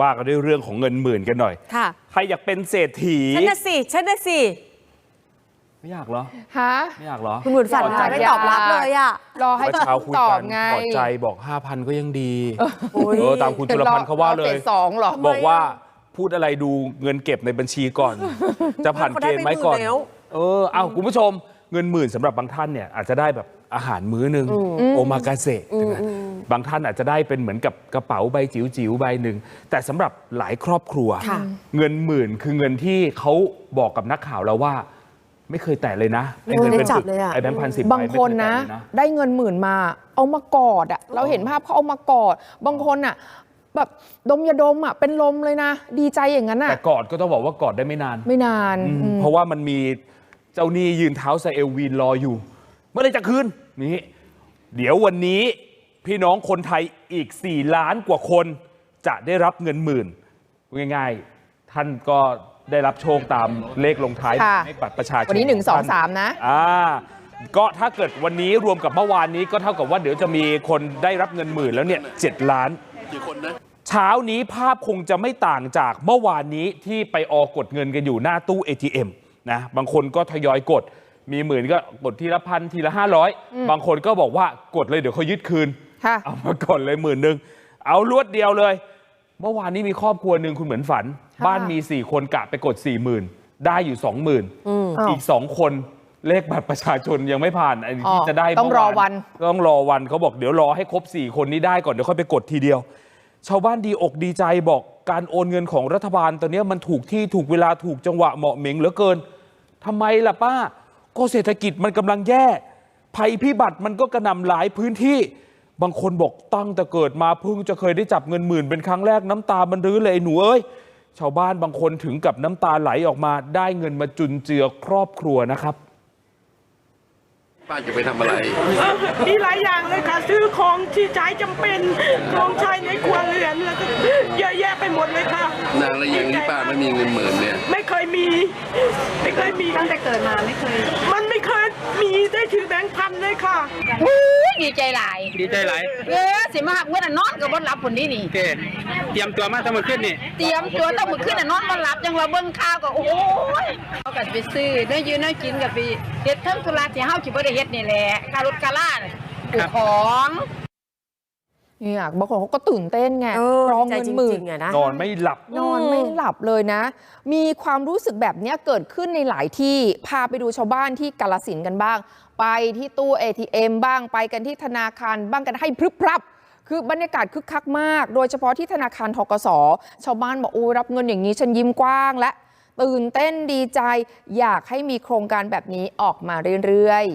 ว่ากันด้วยเรื่องของเงินหมื่นกันหน่อย ค่ะ ใครอยากเป็นเศรษฐี ฉันน่ะสิ ฉันน่ะสิ ไม่อยากเหรอ ฮะ ไม่อยากเหรอ คุณหมุนฝันพอใจมาไม่ตอบรับเลยอะ รอให้เมื่อเช้าคุยตอกับนไงพอใจบอก 5,000 ก็ยังดีโอ้ย เออตามคุณจุลพันธ์เขาว่าเลยรอฟสสองเหรอ บอกว่าพูดอะไรดูเงินเก็บในบัญชีก่อน จะผ่านเกณฑ์ไหมก่อน เขาได้ไปหมื่นแล้ว เออ เอาคุณผู้ชม เงินหมื่นสำหรับบางท่านเนี่ยอาจจะได้แบบอาหารมื้อหนึ่งโอมากาเสะ บางท่านอาจจะได้เป็นเหมือนกับกระเป๋าใบจิ๋วๆใบหนึ่ง แต่สำหรับหลายครอบครัวค่ะเงินหมื่นคือเงินที่เขาบอกกับนักข่าวเราว่าไม่เคยแตะเลยนะไอ้เงินเป็นไม่ได้จัปึบกเลยอะไอ้แบงค์พันสิบบางคนนะ ได้เงินหมื่นมาเอามากอดอะเราเห็นภาพเขาเอามากอด บางคนอะแบบดมยาดมอะเป็นลมเลยนะ ดีใจอย่างนั้นอะแต่กอดก็ต้องบอกว่ากอดได้ไม่นาน ไม่นานอืมอืมเพราะว่ามันมีเจ้าหนี้ยืนเท้าไซเอลวีนรออยู่ เมื่อไหรจะคืนนี่เดี๋ยววันนี้ พี่น้องคนไทยอีก 4 ล้านกว่าคนจะได้รับเงินหมื่น ง่ายๆ ท่านก็ได้รับโชคตามเลขลงท้ายค่ะเลขบัตรประชาชนวันนี้หนึ่งสองสามนะ อ่าก็ถ้าเกิดวันนี้รวมกับเมื่อวานนี้ก็เท่ากับว่าเดี๋ยวจะมีคนได้รับเงินหมื่นแล้วเนี่ยเจ็ดล้าน เช้านี้ภาพคงจะไม่ต่างจากเมื่อวานนี้ที่ไปออกดเงินกันอยู่หน้าตู้ ATM นะบางคนก็ทยอยกด มีหมื่นก็กดทีละพันทีละห้าร้อยบางคนก็บอกว่ากดเลยเดี๋ยวเขายึดคืนค่ะ เอามากดเลยหมื่นหนึ่งเอารวดเดียวเลย เมื่อวานนี้มีครอบครัวหนึ่งคุณเหมือนฝันค่ะบ้านมี4คนกะไปกด4 0,000ได้อยู่20,000อ้าวอีก2คนเลขบัตรประชาชนยังไม่ผ่านไอ้อ๋อที่จะได้ต้องเมื่รอวาวันต้องรอวันเขาบอกเดี๋ยวรอให้ครบ4คนนี้ได้ก่อนเดี๋ยวค่อยไปกดทีเดียว ชาวบ้านดีอกดีใจบอกการโอนเงินของรัฐบาลตอนนี้มันถูกที่ถูกเวลาถูกจังหวะเหมาะเหม็งเหลือเกินทำไมล่ะป้า ก็เศรษฐกิจมันกำลังแย่ ภัยพิบัติมันก็กระหน่ำหลายพื้นที่ บางคนบอกตั้งแต่เกิดมาเพิ่งจะเคยได้จับเงินหมื่นเป็นครั้งแรกน้ำตามันรื้อเลยไอ้หนูเอ้ยชาวบ้านบางคนถึงกับน้ำตาไหลออกมา ได้เงินมาจุนเจือครอบครัวนะครับป้าจะไปทำอะไร มีหลายอย่างเลยค่ะ ซื้อของที่ใช้จำเป็นของใช้ในครัวเรือนแล้วก็เยอะแยะไปหมดเลยค่ะ นานแล้วยังที่ป้าไม่มีเงินหมื่นเนี่ย ไม่เคยมี ไม่เคยมีตั้งแต่เกิดมาไม่เคย มันไม่เคยมีได้ถือแบงค์พันเลยค่ะอู้ ยดีใจหลายดีใจหลายเออสิมาหักเมื่อน่ะนอนกับบนหลับผลนี้นี่ โอเคเตรียมตัวมาทั้งหมดขึ้นนี่เตรียมตัวต้องมือขึ้นน่ะนอนบนหลับจังว่าเบิ่งข่าวก็โอ้ยเอากันไปซื้อเนื้อยืนเนื้อกินกับไปเฮ็ดเทั้งธุระที่เฮาสิบ่ได้เฮ็ดนี่แหละค่ารถค่าล่าน่ะปลูกของ เนี่ยบางคนเขาก็ตื่นเต้นไงเออรอใจเงินจหมื่ริน งๆอะนะ นอนไม่หลับ นอนไม่หลับเลยนะ มีความรู้สึกแบบเนี้ยเกิดขึ้นในหลายที่ พาไปดูชาวบ้านที่กาลสินธุ์กันบ้าง ไปที่ตู้ ATM บ้าง ไปกันที่ธนาคารบ้างกันให้พรึบพรับ คือบรรยากาศคึกคักมาก โดยเฉพาะที่ธนาคารทกส ชาวบ้านบอกโอ้รับเงินอย่างนี้ฉันยิ้มกว้างและ ตื่นเต้นดีใจ อยากให้มีโครงการแบบนี้ออกมาเรื่อย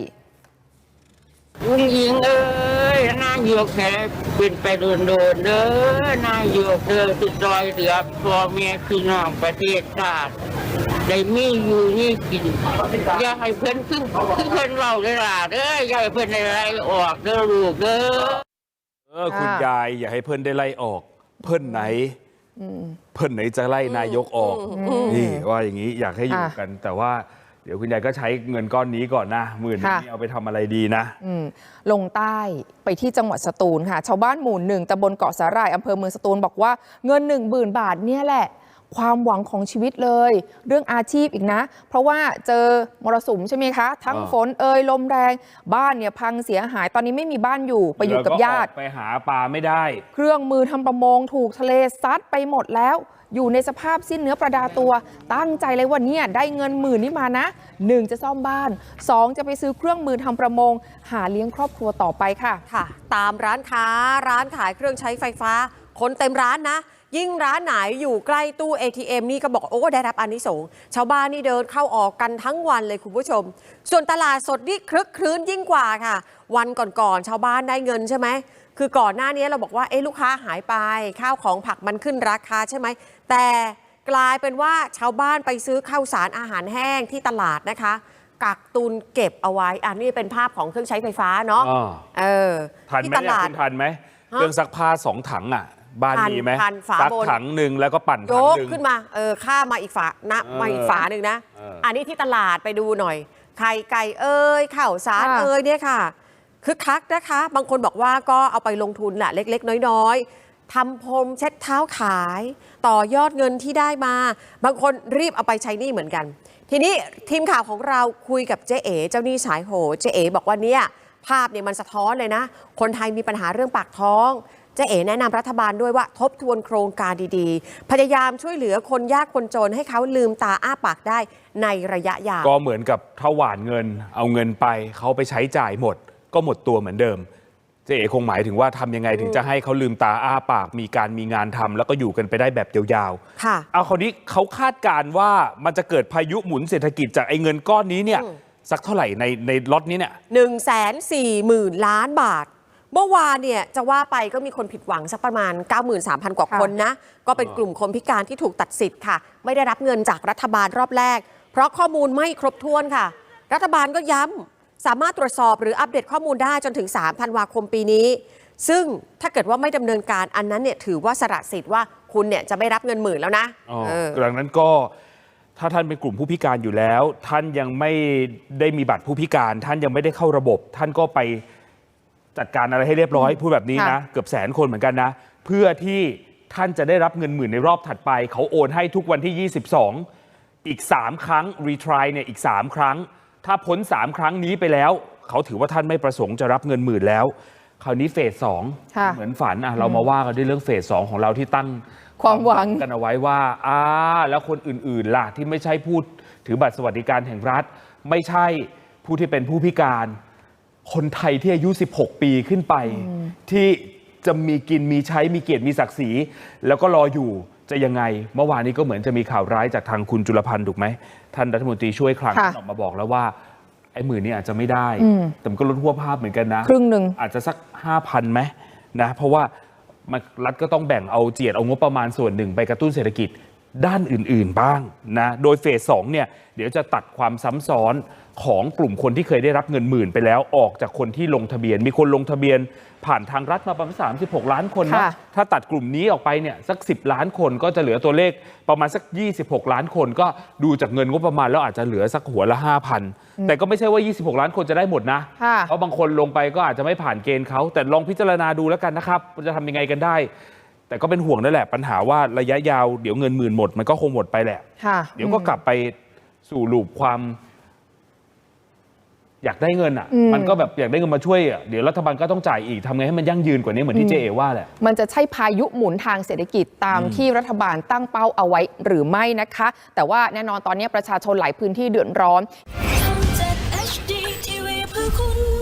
ๆ ลุงหญิงเอ้ ยนายกแค่เป็นไปโดนโดนๆเด้อนายกเด้อติดรอยเหลือพ่อแม่พี่น้องประเทศชาติได้มีอยู่นี่กินอย่าให้เพิ่นขึ้นคือเพิ่นเราเลยล่ะเด้ออย่าให้เพิ่นได้ไรออกเด้อลูกเด้อเออคุณค่ะยายอย่าให้เพื่อนได้ไล่ออก เพื่อนไหนเพื่อนไหนจะไล่นายกออกนี่ว่าอย่างนี้อยากให้อยู่อะกันแต่ว่า เดี๋ยวคุณยายก็ใช้เงินก้อนนี้ก่อนนะหมื่นค่ะนี้เอาไปทำอะไรดีนะอืมลงใต้ไปที่จังหวัดสตูลค่ะ ชาวบ้านหมู่หนึ่งตำบลเกาะสาหร่ายอำเภอเมืองสตูลบอกว่าเงิน1 0,000บาทเนี่ยแหละ ความหวังของชีวิตเลย เรื่องอาชีพอีกนะ เพราะว่าเจอมรสุมใช่ไหมคะ ทั้งอ่าฝนเอ่ยลมแรง บ้านเนี่ยพังเสียหายตอนนี้ไม่มีบ้านอยู่ไปอยู่กับญาติแล้วก็ออกไปหาปลาไม่ได้ เครื่องมือทำประมงถูกทะเลซัดไปหมดแล้ว อยู่ในสภาพสิ้นเนื้อประดาตัว ตั้งใจเลยว่าเนี่ยได้เงินหมื่นนี้มานะ 1 จะซ่อมบ้าน 2 จะไปซื้อเครื่องมือทำประมง หาเลี้ยงครอบครัวต่อไปค่ะค่ะ ตามร้านค้าร้านขายเครื่องใช้ไฟฟ้า คนเต็มร้านนะ ยิ่งร้านไหนอยู่ใกล้ตู้ ATM นี่ก็บอกโอ้ได้รับอานิสงส์ชาวบ้านนี่เดินเข้าออกกันทั้งวันเลยคุณผู้ชม ส่วนตลาดสดนี่คลึกคลื้นยิ่งกว่าค่ะ วันก่อนๆชาวบ้านได้เงินใช่ไหม คือก่อนหน้านี้เราบอกว่าเอ๊ะลูกค้าหายไป ข้าวของผักมันขึ้นราคาใช่ไหม แต่กลายเป็นว่าชาวบ้านไปซื้อข้าวสารอาหารแห้งที่ตลาดนะคะ กักตุนเก็บเอาไว้ อันนี้เป็นภาพของเครื่องใช้ไฟฟ้าเนาะอ่าเออทันที่ไหมตเนี่ยลาดคุณทันไหมฮะเครื่องซักผ้าสองถังอะบ้านทันมีไหมทันฝาซักบนถังหนึ่งแล้วก็ปั่นยถังกหนึ่งขึ้นมาเออข้ามมาอีกฝานะเออมาอีกฝาหนึ่งนะเอออัอันนี้ที่ตลาดไปดูหน่อย ไข่ไก่เอ้ยข้าวสารค่ะเอ้ยเนี่ยค่ะ คึกคักนะคะ บางคนบอกว่าก็เอาไปลงทุนแหละเล็ก ๆ น้อย ๆทำพรมเช็ดเท้าขาย ต่อยอดเงินที่ได้มา บางคนรีบเอาไปใช้หนี้เหมือนกัน ทีนี้ทีมข่าวของเราคุยกับเจ๊เอ๋เจ้าหนี้สายโหเจ๊เอ๋บอกว่าเนี่ยภาพเนี่ยมันสะท้อนเลยนะ คนไทยมีปัญหาเรื่องปากท้องเจ๊เอ๋แนะนำรัฐบาลด้วยว่าทบทวนโครงการดีๆ พยายามช่วยเหลือคนยากคนจนให้เขาลืมตาอ้าปากได้ในระยะยาว ก็เหมือนกับถ้าหวานเงินเอาเงินไปเขาไปใช้จ่ายหมด ก็หมดตัวเหมือนเดิมเจ๊เอ๋คงหมายถึงว่าทำยังไงถึงจะให้เขาลืมตาอ้าปาก มีการมีงานทำแล้วก็อยู่กันไปได้แบบยาวๆค่ะเอาคราวนี้เขาคาดการณ์ว่ามันจะเกิดพายุหมุนเศรษฐกิจจากไอ้เงินก้อนนี้เนี่ยอืมสักเท่าไหร่ในในล็อตนี้เนี่ย1นึ่งแสนสี่หมื่นล้านบาท เมื่อวานเนี่ยจะว่าไปก็มีคนผิดหวังสักประมาณ 93,000 กว่าค่ะคนนะ ก็เป็นกลุ่มคนพิการที่ถูกตัดสิทธิ์ค่ะ ไม่ได้รับเงินจากรัฐบาลรอบแรก เพราะข้อมูลไม่ครบถ้วนค่ะ รัฐบาลก็ย้ำ สามารถตรวจสอบหรืออัปเดตข้อมูลได้จนถึง 3 ธันวาคมปีนี้ ซึ่งถ้าเกิดว่าไม่ดำเนินการอันนั้นเนี่ยถือว่าสละสิทธิ์ว่าคุณเนี่ยจะไม่รับเงินหมื่นแล้วนะอ๋อเออ ดังนั้นก็ถ้าท่านเป็นกลุ่มผู้พิการอยู่แล้ว ท่านยังไม่ได้มีบัตรผู้พิการ ท่านยังไม่ได้เข้าระบบ ท่านก็ไปจัดการอะไรให้เรียบร้อยพูดแบบนี้นะ ค่ะ เกือบแสนคนเหมือนกันนะ เพื่อที่ท่านจะได้รับเงินหมื่นในรอบถัดไป เขาโอนให้ทุกวันที่ 22 อีก 3 ครั้งรีทรายเนี่ยอีก 3 ครั้ง ถ้าพ้น 3 ครั้งนี้ไปแล้ว เขาถือว่าท่านไม่ประสงค์จะรับเงินหมื่นแล้ว คราวนี้เฟสสองค่ะเหมือนฝันอะเรามาว่ากันด้วยเรื่องเฟสสองของเราที่ตั้งความหวังกันเอาไว้ว่าอ่าแล้วคนอื่นๆล่ะที่ไม่ใช่พูดถือบัตรสวัสดิการแห่งรัฐ ไม่ใช่ผู้ที่เป็นผู้พิการ คนไทยที่อายุ 16 ปีขึ้นไป ที่จะมีกินมีใช้มีเกียรติมีศักดิ์ศรีแล้วก็รออยู่ จะยังไงเมื่อวานนี้ก็เหมือนจะมีข่าวร้ายจากทางคุณจุลพันธ์ถูกไหม ท่านรัฐมนตรีช่วยคลังค่ะท่านออกมาบอกแล้วว่า ไอ้หมื่นนี้อาจจะไม่ได้ อืมแต่มันก็ลดหัวภาพเหมือนกันนะครึ่งหนึ่ง อาจจะสัก5,000ไหมนะ เพราะว่ามันรัฐก็ต้องแบ่งเอาเจียดเอางบประมาณส่วนหนึ่งไปกระตุ้นเศรษฐกิจ ด้านอื่นๆบ้างนะโดยเฟสสองเนี่ยเดี๋ยวจะตัดความซ้ำซ้อนของกลุ่มคนที่เคยได้รับเงินหมื่นไปแล้วออกจากคนที่ลงทะเบียน มีคนลงทะเบียนผ่านทางรัฐมาประมาณ36 ล้านคนนะ ค่ะ ถ้าตัดกลุ่มนี้ออกไปเนี่ยสัก 10 ล้านคนก็จะเหลือตัวเลขประมาณสัก 26 ล้านคน ก็ดูจากเงินงบประมาณแล้วอาจจะเหลือสักหัวละ 5,000 แต่ก็ไม่ใช่ว่า 26 ล้านคนจะได้หมดนะ ค่ะ เพราะบางคนลงไปก็อาจจะไม่ผ่านเกณฑ์เขาแต่ลองพิจารณาดูแล้วกันนะครับว่าจะทำยังไงกันได้ แต่ก็เป็นห่วงนั่นแหละปัญหาว่าระยะยาวเดี๋ยวเงินหมื่นหมดมันก็คงหมดไปแหละ ค่ะเดี๋ยวก็กลับไปสู่ลูปความ อยากได้เงินอะอืมมันก็แบบอยากได้เงินมาช่วยอะเดี๋ยวรัฐบาลก็ต้องจ่ายอีกทำไงให้มันยั่งยืนกว่านี้เหมือนที่เจเอว่าแหละ มันจะใช่พายุหมุนทางเศรษฐกิจตามที่รัฐบาลตั้งเป้าเอาไว้หรือไม่นะคะ แต่ว่าแน่นอนตอนนี้ประชาชนหลายพื้นที่เดือดร้อน ทำจาก HD TV เพื่อคุณ